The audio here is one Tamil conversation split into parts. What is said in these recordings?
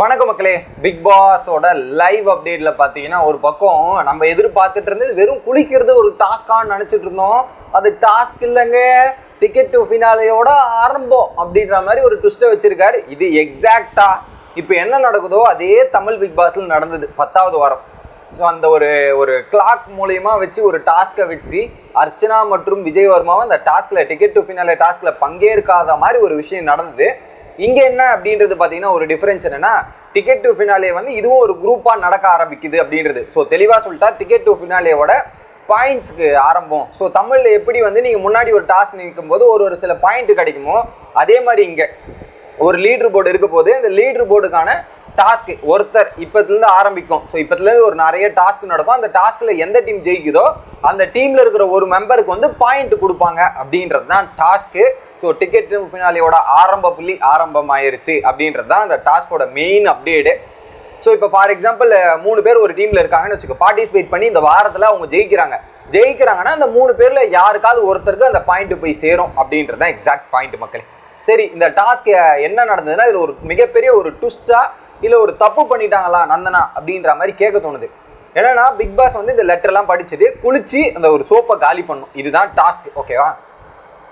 வணக்கம் மக்களே. பிக் பாஸோட லைவ் அப்டேட்ல பார்த்தீங்கன்னா ஒரு பக்கம் நம்ம எதிர்பார்த்துட்டு இருந்தது வெறும் குளிக்கிறது ஒரு டாஸ்கான்னு நினச்சிட்டு இருந்தோம். அது டாஸ்க் இல்லைங்க. டிக்கெட் டு ஃபினாலையோட ஆரம்பம் அப்படின்ற மாதிரி ஒரு ட்விஸ்ட்டை வச்சிருக்காரு. இது எக்ஸாக்டா இப்போ என்ன நடக்குதோ அதே தமிழ் பிக் பாஸ்ல நடந்தது பத்தாவது வாரம். ஸோ அந்த ஒரு ஒரு கிளாக் மூலயமா வச்சு ஒரு டாஸ்க்கை வச்சு அர்ச்சனா மற்றும் விஜயவர்மாவும் அந்த டாஸ்கில் டிக்கெட் டு ஃபினாலே டாஸ்கில் பங்கேற்காத மாதிரி ஒரு விஷயம் நடந்தது. இங்கே என்ன அப்படின்றது பார்த்தீங்கன்னா ஒரு டிஃபரன்ஸ் என்னன்னா டிக்கெட் டு ஃபினாலே வந்து இதுவும் ஒரு குரூப்பாக நடக்க ஆரம்பிக்குது அப்படின்றது. ஸோ தெளிவாக சொல்லிட்டா டிக்கெட் டு ஃபினாலேயோட பாயிண்ட்ஸ்க்கு ஆரம்பம். ஸோ தமிழில் எப்படி வந்து நீங்கள் முன்னாடி ஒரு டாஸ்க் நிற்கும் போது ஒரு ஒரு சில பாயிண்ட் கிடைக்குமோ அதே மாதிரி இங்கே ஒரு லீடர் போர்டு இருக்க போது இந்த லீடர் போர்டுக்கான டாஸ்க் ஒருத்தர் இப்பத்துலேருந்து ஆரம்பிக்கும். ஸோ இப்போத்துலேருந்து ஒரு நிறைய டாஸ்க் நடக்கும். அந்த டாஸ்கில் எந்த டீம் ஜெயிக்குதோ அந்த டீமில் இருக்கிற ஒரு மெம்பருக்கு வந்து பாயிண்ட் கொடுப்பாங்க அப்படின்றது தான் டாஸ்க்கு ஸோ டிக்கெட் ஃபினாலியோட ஆரம்ப புள்ளி ஆரம்பம் ஆயிருச்சு அப்படின்றது தான் அந்த டாஸ்கோட மெயின் அப்டேட்டு ஸோ இப்போ ஃபார் எக்ஸாம்பிள் மூணு பேர் ஒரு டீமில் இருக்காங்கன்னு வச்சுக்கோ பார்ட்டிசிபேட் பண்ணி இந்த வாரத்தில் அவங்க ஜெயிக்கிறாங்க. ஜெயிக்கிறாங்கன்னா அந்த மூணு பேரில் யாருக்காவது ஒருத்தருக்கு அந்த பாயிண்ட் போய் சேரும் அப்படின்றது தான் எக்ஸாக்ட் பாயிண்ட் மக்களே. சரி இந்த டாஸ்க் என்ன நடந்ததுன்னா இதில் ஒரு மிகப்பெரிய ஒரு ட்விஸ்ட்டாக இல்லை ஒரு தப்பு பண்ணிட்டாங்களா நந்தனா அப்படின்ற மாதிரி கேட்க தோணுது. என்னன்னா பிக் பாஸ் வந்து இந்த லெட்டர்லாம் படிச்சுட்டு குளிச்சு அந்த ஒரு சோப்பை காலி பண்ணும். இதுதான் டாஸ்க் ஓகேவா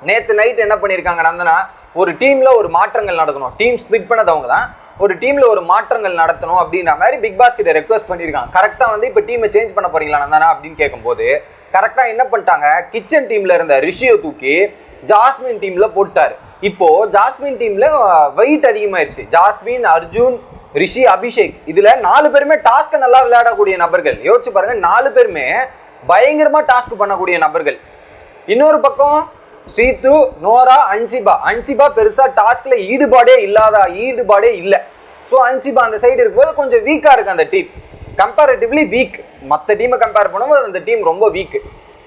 நேற்று நைட் என்ன பண்ணியிருக்காங்க நந்தனா? ஒரு டீமில் ஒரு மாற்றங்கள் நடக்கணும். டீம் ஸ்பிட் பண்ணதவங்க தான். ஒரு டீமில் ஒரு மாற்றங்கள் நடத்தணும் அப்படின்ற மாதிரி பிக் பாஸ் கிட்ட ரெக்வஸ்ட் பண்ணியிருக்காங்க கரெக்டாக வந்து இப்போ டீமை சேஞ்ச் பண்ண போறீங்களா நந்தனா அப்படின்னு கேட்கும்போது கரெக்டாக என்ன பண்ணிட்டாங்க? கிச்சன் டீமில் இருந்த ரிஷியை தூக்கி ஜாஸ்மின் டீமில் போட்டார் இப்போ ஜாஸ்மின் டீமில் வெயிட் அதிகமாயிருச்சு. ஜாஸ்மின் அர்ஜுன் ரிஷி அபிஷேக். இதுல நாலு பேருமே டாஸ்க் நல்லா விளையாடக்கூடிய நபர்கள். யோசிச்சு பாருங்க நாலு பேருமே பயங்கரமா டாஸ்க் பண்ணக்கூடிய நபர்கள். இன்னொரு பக்கம் ஸ்ரீத்து நோரா அன்சிபா. அன்சிபா பெருசா டாஸ்க்ல ஈடுபாடே இல்லாத ஈடுபாடே இல்லை. ஸோ அன்சிபா அந்த சைடு இருக்கும்போது கொஞ்சம் வீக்கா இருக்கு அந்த டீம் கம்பேரிட்டிவ்லி வீக் மற்ற டீமை கம்பேர் பண்ணும்போது அந்த டீம் ரொம்ப வீக்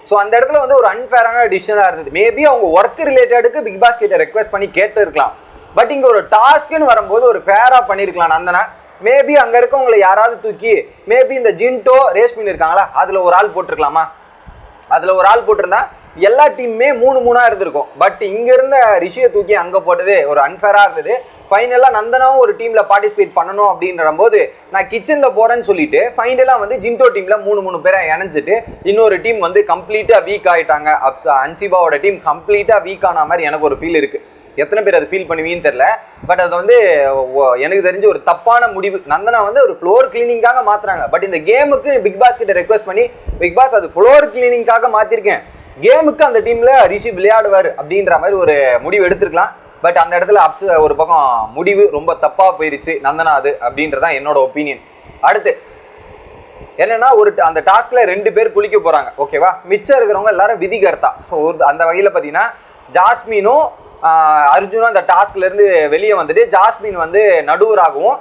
ஸோ அந்த இடத்துல வந்து ஒரு அன்ஃபேரான டிசிஷனாக இருந்தது. மேபி அவங்க ஒர்க் ரிலேட்டடுக்கு பிக் பாஸ் கிட்ட ரெக்வஸ்ட் பண்ணி கேட்டு இருக்கலாம் பட் இங்கே ஒரு டாஸ்க்குன்னு வரும்போது ஒரு ஃபேராக பண்ணியிருக்கலாம் நந்தனா. மேபி அங்கே இருக்கவங்களை யாராவது தூக்கி மேபி இந்த ஜின்டோ ரேஷ்மின் இருக்காங்களா அதில் ஒரு ஆள் போட்டிருக்கலாமா? அதில் ஒரு ஆள் போட்டிருந்தா எல்லா டீமுமே மூணு மூணாக இருந்திருக்கும். பட் இங்கே இருந்த ரிஷியை தூக்கி அங்கே போட்டது ஒரு அன்ஃபேராக இருந்தது. ஃபைனலாக நந்தனாவும் ஒரு டீமில் பார்ட்டிசிபேட் பண்ணணும் அப்படின்ற போது நான் கிச்சனில் போகிறேன்னு சொல்லிட்டு ஃபைனலாக வந்து ஜின்டோ டீமில் மூணு மூணு பேரை இணைஞ்சிட்டு இன்னொரு டீம் வந்து கம்ப்ளீட்டாக வீக் ஆகிட்டாங்க அப் அன்சிபாவோட டீம் கம்ப்ளீட்டாக வீக் ஆன மாதிரி எனக்கு ஒரு ஃபீல் இருக்குது எத்தனை பேர் அதை ஃபீல் பண்ணுவீங்கன்னு தெரில பட் அது வந்து எனக்கு தெரிஞ்ச ஒரு தப்பான முடிவு. நந்தனா வந்து ஒரு ஃப்ளோர் கிளீனிங்காக மாற்றுறாங்க பட் இந்த கேமுக்கு பிக் பாஸ் கிட்ட ரெக்வஸ்ட் பண்ணி பிக் பாஸ் அது ஃப்ளோர் கிளீனிங்காக மாற்றிருக்கேன் கேமுக்கு அந்த டீமில் ரிஷி விளையாடுவார். அப்படின்ற மாதிரி ஒரு முடிவு எடுத்திருக்கலாம். பட் அந்த இடத்துல அப்ஸ் ஒரு பக்கம் முடிவு ரொம்ப தப்பாக போயிருச்சு. நந்தனா அது அப்படின்றதான் என்னோட ஒப்பீனியன் அடுத்து என்னன்னா ஒரு ட- அந்த டாஸ்க்ல ரெண்டு பேர் குளிக்க போறாங்க. ஓகேவா மிச்சம் இருக்கிறவங்க எல்லாரும் விதிகர்த்தா. ஸோ ஒரு அந்த வகையில் பார்த்தீங்கன்னா ஜாஸ்மினும் அர்ஜுனும் அந்த டாஸ்க்லேருந்து வெளியே வந்துட்டு ஜாஸ்மின் வந்து நடுவராகவும்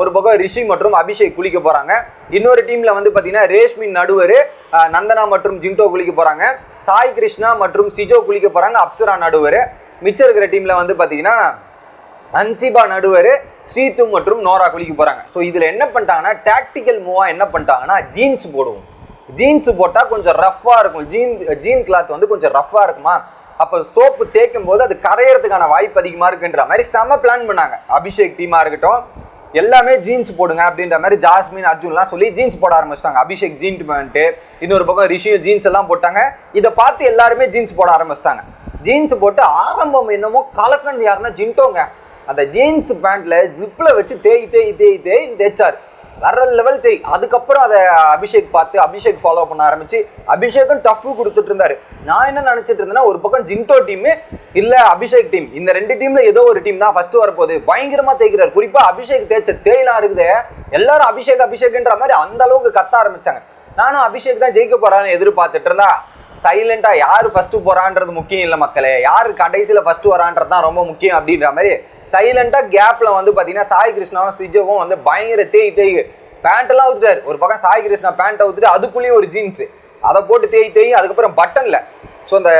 ஒரு பக்கம் ரிஷி மற்றும் அபிஷேக் குளிக்க போகிறாங்க இன்னொரு டீமில் வந்து பார்த்தீங்கன்னா ரேஷ்மின் நடுவர் நந்தனா மற்றும் ஜிங்டோ குளிக்க போகிறாங்க சாய் கிருஷ்ணா மற்றும் சிஜோ குளிக்க போகிறாங்க அப்சரா நடுவர். மிச்சம் இருக்கிற டீமில் வந்து பார்த்தீங்கன்னா அன்சிபா நடுவர் ஸ்ரீத்து மற்றும் நோரா குளிக்க போகிறாங்க ஸோ இதில் என்ன பண்ணிட்டாங்கன்னா டாக்டிக்கல் மூவாக என்ன பண்ணிட்டாங்கன்னா ஜீன்ஸ் போடுவோம். ஜீன்ஸ் போட்டால் கொஞ்சம் ரஃப்பாக இருக்கும். ஜீன் ஜீன் கிளாத் வந்து கொஞ்சம் ரஃப்பாக இருக்குமா? அப்போ சோப்பு தேய்க்கும் போது அது கரையறதுக்கான வாய்ப்பு அதிகமாக இருக்குன்ற மாதிரி செம பிளான் பண்ணாங்க. அபிஷேக் டீமாக இருக்கட்டும் எல்லாமே ஜீன்ஸ் போடுங்க அப்படின்ற மாதிரி ஜாஸ்மின் அர்ஜுன்லாம் சொல்லி ஜீன்ஸ் போட ஆரம்பிச்சிட்டாங்க. அபிஷேக் ஜீன் பேண்ட்டு இன்னொரு பக்கம் ரிஷியும் ஜீன்ஸ் எல்லாம் போட்டாங்க. இதை பார்த்து எல்லாருமே ஜீன்ஸ் போட ஆரம்பிச்சிட்டாங்க. ஜீன்ஸ் போட்டு ஆரம்பம் என்னமோ கலக்கன் யாருன்னா ஜின்ட்டோங்க அந்த ஜீன்ஸ் பேண்ட்ல ஜிப்பில் வச்சு தேய் தேய் தேய் தேய் தேய்ச்சார். வேற லெவல் தேய் அதுக்கப்புறம் அதை அபிஷேக் பார்த்து அபிஷேக் ஃபாலோ பண்ண ஆரம்பிச்சு அபிஷேக்கும் டஃப் கொடுத்துட்டு இருந்தாரு. நான் என்ன நினைச்சிட்டு இருந்தேன்னா ஒரு பக்கம் ஜின்டோ டீமு இல்ல அபிஷேக் டீம் இந்த ரெண்டு டீம்ல ஏதோ ஒரு டீம் தான் ஃபர்ஸ்ட் வரப்போகுது. பயங்கரமா தேய்க்கிறார். குறிப்பா அபிஷேக் தேய்ச்ச தேயிலாம் இருக்குது எல்லாரும் அபிஷேக் அபிஷேக்ன்ற மாதிரி அந்த அளவுக்கு கத்த ஆரம்பிச்சாங்க. நானும் அபிஷேக் தான் ஜெயிக்க போறான்னு எதிர்பார்த்துட்டு இருந்தா சைலண்டா யார் ஃபர்ஸ்ட் போறான்றது முக்கியம் இல்லை மக்களே. யார் கடைசியில ஃபர்ஸ்ட் வரான்றது தான் ரொம்ப முக்கியம் அப்படின்ற மாதிரி சைலண்டா கேப்ல வந்து பாத்தீங்கன்னா சாய் கிருஷ்ணாவும் சிஜவும் வந்து பயங்கர தேய் தேய் பேண்ட்டெல்லாம் ஊத்துட்டாரு. ஒரு பக்கம் சாய் கிருஷ்ணா பேண்ட் ஊத்துட்டு அதுக்குள்ளேயே ஒரு ஜீன்ஸ் அதை போட்டு தேய் தேய் அதுக்கப்புறம் பட்டன்ல ஸோ அந்த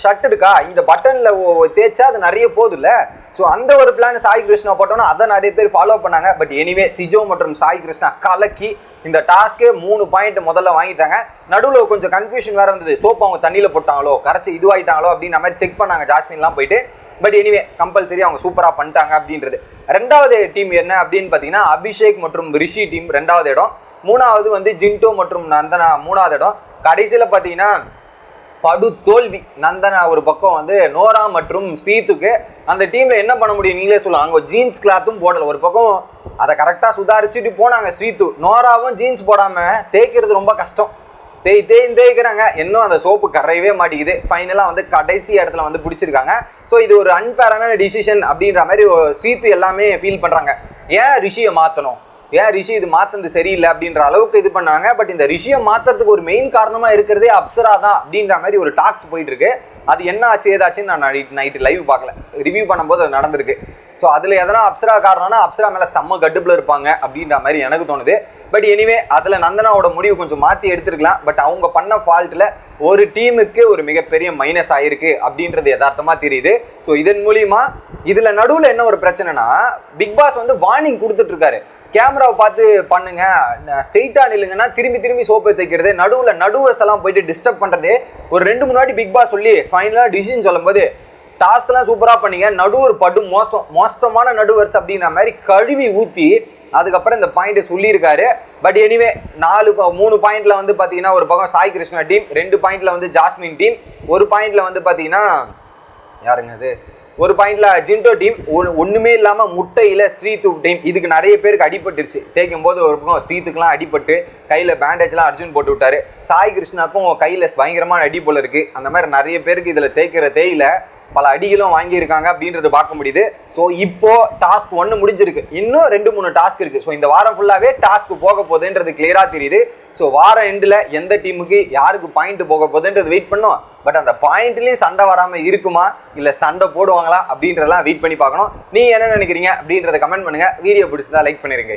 ஷர்ட் இருக்கா? இந்த பட்டனில் தேய்ச்சா அது நிறைய போகுதுல்ல ஸோ அந்த ஒரு பிளான் சாய் கிருஷ்ணா போட்டோன்னா அதை நிறைய பேர் ஃபாலோ பண்ணாங்க. பட் எனிவே சிஜோ மற்றும் சாய் கிருஷ்ணா கலக்கி இந்த டாஸ்க்கு மூணு பாயிண்ட் முதல்ல வாங்கிட்டாங்க. நடுவில் கொஞ்சம் கன்ஃபியூஷன் வேறு இருந்தது சோப்பு அவங்க தண்ணியில் போட்டாங்களோ கரைச்சி இதுவாயிட்டாங்களோ அப்படின்ற மாதிரி செக் பண்ணாங்க ஜாஸ்மின்லாம் போயிட்டு. பட் எனிவே கம்பல்சரி அவங்க சூப்பராக பண்ணிட்டாங்க அப்படின்றது. ரெண்டாவது டீம் என்ன அப்படின்னு பார்த்தீங்கன்னா அபிஷேக் மற்றும் ரிஷி டீம் ரெண்டாவது இடம். மூணாவது வந்து ஜின்டோ மற்றும் நந்தனா மூணாவது இடம். கடைசியில் பார்த்தீங்கன்னா படு தோல்வி நந்தனா ஒரு பக்கம் வந்து நோரா மற்றும் ஸ்ரீத்துக்கு. அந்த டீமில் என்ன பண்ண முடியும்? நீங்களே சொல்லலாம். அங்கே ஜீன்ஸ் கிளாத்தும் போடல. ஒரு பக்கம் அதை கரெக்டாக சுதாரிச்சுட்டு போனாங்க ஸ்ரீத்து. நோராவும் ஜீன்ஸ் போடாமல் தேய்க்கிறது ரொம்ப கஷ்டம். தேய் தேய் தேய்க்கிறாங்க. இன்னும் அந்த சோப்பு கரையவே மாட்டேங்குது. ஃபைனலாக வந்து கடைசி இடத்துல வந்து பிடிச்சிருக்காங்க. ஸோ இது ஒரு அன்ஃபேரான டிசிஷன் அப்படின்ற மாதிரி ஒரு எல்லாமே ஃபீல் பண்ணுறாங்க ஏன் ரிஷியை மாற்றணும் ஏன் ரிஷி இது மாத்தது சரியில்லை அப்படின்ற அளவுக்கு இது பண்ணாங்க. பட் இந்த ரிஷியை மாத்துறதுக்கு ஒரு மெயின் காரணமா இருக்கிறதே அப்சரா தான் அப்படின்ற மாதிரி ஒரு டாக்ஸ் போயிட்டு இருக்கு அது என்ன ஆச்சு ஏதாச்சுன்னு நான் நைட்டு லைவ் பார்க்கல. ரிவ்யூ பண்ணும்போது அது நடந்திருக்கு. ஸோ அதில் எதனா அப்சரா காரணம்னா அப்சரா மேலே செம்ம கட்டுப்பில் இருப்பாங்க அப்படின்ற மாதிரி எனக்கு தோணுது. பட் எனிவே அதில் நந்தனாவோட முடிவு கொஞ்சம் மாற்றி எடுத்துருக்கலாம். பட் அவங்க பண்ண ஃபால்ட்டில் ஒரு டீமுக்கு ஒரு மிகப்பெரிய மைனஸ் ஆயிருக்கு அப்படின்றது யதார்த்தமாக தெரியுது. ஸோ இதன் மூலிமா இதில் நடுவில் என்ன ஒரு பிரச்சனைனா பிக் பாஸ் வந்து வார்னிங் கொடுத்துட்ருக்காரு கேமராவை பார்த்து பண்ணுங்க. ஸ்ட்ரெயிட்டாக நில்லுங்கன்னா திரும்பி திரும்பி சோப்பை தைக்கிறது நடுவில் நடுவர்ஸ் எல்லாம் போயிட்டு டிஸ்டர்ப் பண்ணுறது ஒரு ரெண்டு மூணு வாட்டி பிக் பாஸ் சொல்லி ஃபைனலாக டிசிஷன் சொல்லும்போது டாஸ்க்லாம் சூப்பராக பண்ணீங்க. நடுவர் படு மோசம் மோசமான நடுவர்ஸ் அப்படின்ற மாதிரி கழுவி ஊற்றி அதுக்கப்புறம் இந்த பாயிண்ட்டை சொல்லியிருக்காரு. பட் எனிவே நாலு ப- மூணு பாயிண்ட்ல வந்து பார்த்தீங்கன்னா ஒரு பக்கம் சாய் கிருஷ்ணா டீம் ரெண்டு பாயிண்ட்ல வந்து ஜாஸ்மின் டீம் ஒரு பாயிண்ட்ல வந்து பார்த்தீங்கன்னா யாருங்க அது? ஒரு பாயிண்ட்ல ஜிண்டோ டீம் ஒன்றுமே இல்லாமல் முட்டையில் ஸ்ரீத்து டீம் இதுக்கு நிறைய பேருக்கு அடிபட்டுருச்சு. தேய்க்கும் போது ஒரு பக்கம் ஸ்ரீத்துக்குலாம் அடிபட்டு கையில் பேண்டேஜ்லாம் அர்ஜுன் போட்டு விட்டாரு. சாய் கிருஷ்ணாக்கும் கையில் பயங்கரமான அடி போல இருக்குது அந்த மாதிரி நிறைய பேருக்கு இதில் தேய்க்கிற தேயில பல அடிகளும் வாங்கியிருக்காங்க அப்படின்றது பார்க்க முடியுது. ஸோ இப்போ டாஸ்க் ஒன்று முடிஞ்சிருக்கு. இன்னும் ரெண்டு மூணு டாஸ்க் இருக்கு. ஸோ இந்த வாரம் ஃபுல்லாகவே டாஸ்க் போக போகுதுன்றது கிளியராக தெரியுது. ஸோ வாரம் எண்டில் எந்த டீமுக்கு யாருக்கு பாயிண்ட் போக போகுதுன்றது வெயிட் பண்ணோம். பட் அந்த பாயிண்ட்லேயும் சண்டை வராமல் இருக்குமா? இல்லை சண்டை போடுவாங்களா? அப்படின்றதெல்லாம் வெயிட் பண்ணி பார்க்கணும். நீ என்ன நினைக்கிறீங்க? அப்படின்றத கமெண்ட் பண்ணுங்கள் வீடியோ பிடிச்சதா லைக் பண்ணிடுங்க.